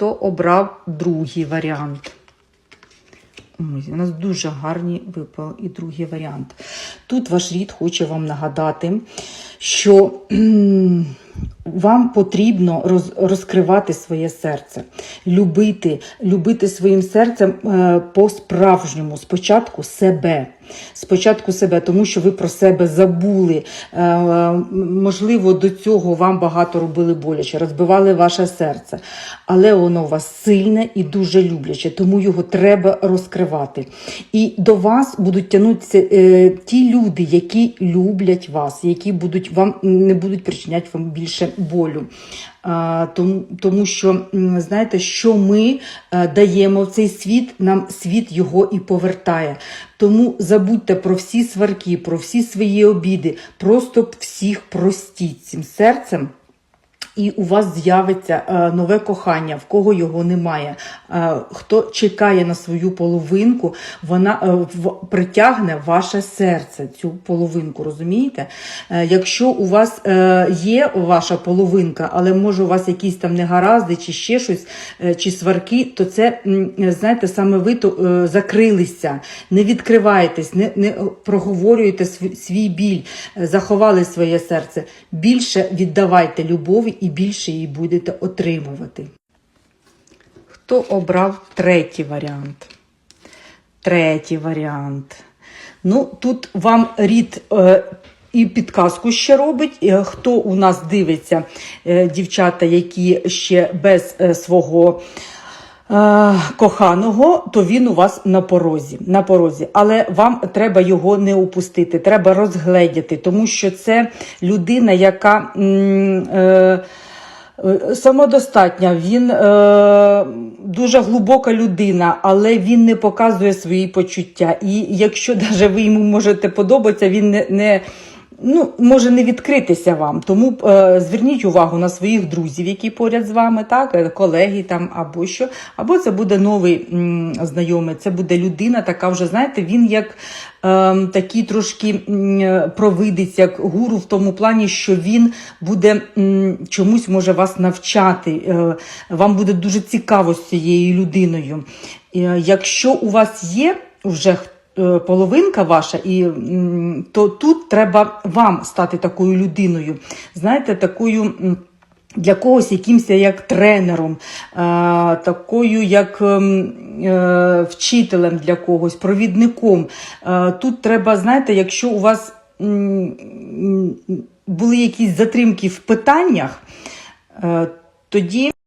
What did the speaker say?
хто обрав другий варіант. У нас дуже гарні випав і другий варіант. Тут ваш рід хоче вам нагадати, що вам потрібно роз, розкривати своє серце, любити, любити своїм серцем е, по-справжньому. Спочатку себе. Спочатку себе, тому що ви про себе забули. Е, можливо, до цього вам багато робили боляче, розбивали ваше серце. Але воно у вас сильне і дуже любляче, тому його треба розкривати. І до вас будуть тягнутися е, ті люди, які люблять вас, які будуть вам не будуть причиняти вам більше болю. Тому, тому що знаєте, що ми е, даємо в цей світ, нам світ його і повертає. Тому забудьте про всі сварки, про всі свої обіди, просто всіх простіть цим серцем. І у вас з'явиться е, нове кохання, в кого його немає. Е, хто чекає на свою половинку, вона е, притягне ваше серце, цю половинку, розумієте? Якщо у вас є ваша половинка, але може у вас якісь там негаразди, чи ще щось, чи сварки, то це, знаєте, саме ви то закрилися, не відкриваєтесь, не, не проговорюєте свій, біль, заховали своє серце. Більше віддавайте любові і більше її будете отримувати. Хто обрав третій варіант? Третій варіант. Ну, тут вам рід е, і підказку ще робить. Е, Хто у нас дивиться, е, дівчата, які ще без е, свого коханого, то він у вас на порозі. на порозі. Але вам треба його не упустити, треба розгледіти, тому що це людина, яка. е, Е, Самодостатня, він е, дуже глибока людина, але він не показує свої почуття. І якщо навіть ви йому можете подобатися, він не, не ну, може не відкритися вам. Тому е, зверніть увагу на своїх друзів, які поряд з вами, так, е, колеги там або що. Або це буде новий м, знайомий, це буде людина, така вже, знаєте, він як е, такий трошки м, провидець, як гуру в тому плані, що він буде м, чомусь може вас навчати. Е, вам буде дуже цікаво з цією людиною. Е, якщо у вас є вже хтось, е, половинка ваша, і то тут треба вам стати такою людиною. Знаєте, такою. Для когось якимось як тренером, е, такою як е, вчителем для когось, провідником. Е, Тут треба, знаєте, якщо у вас були якісь затримки в питаннях, е, тоді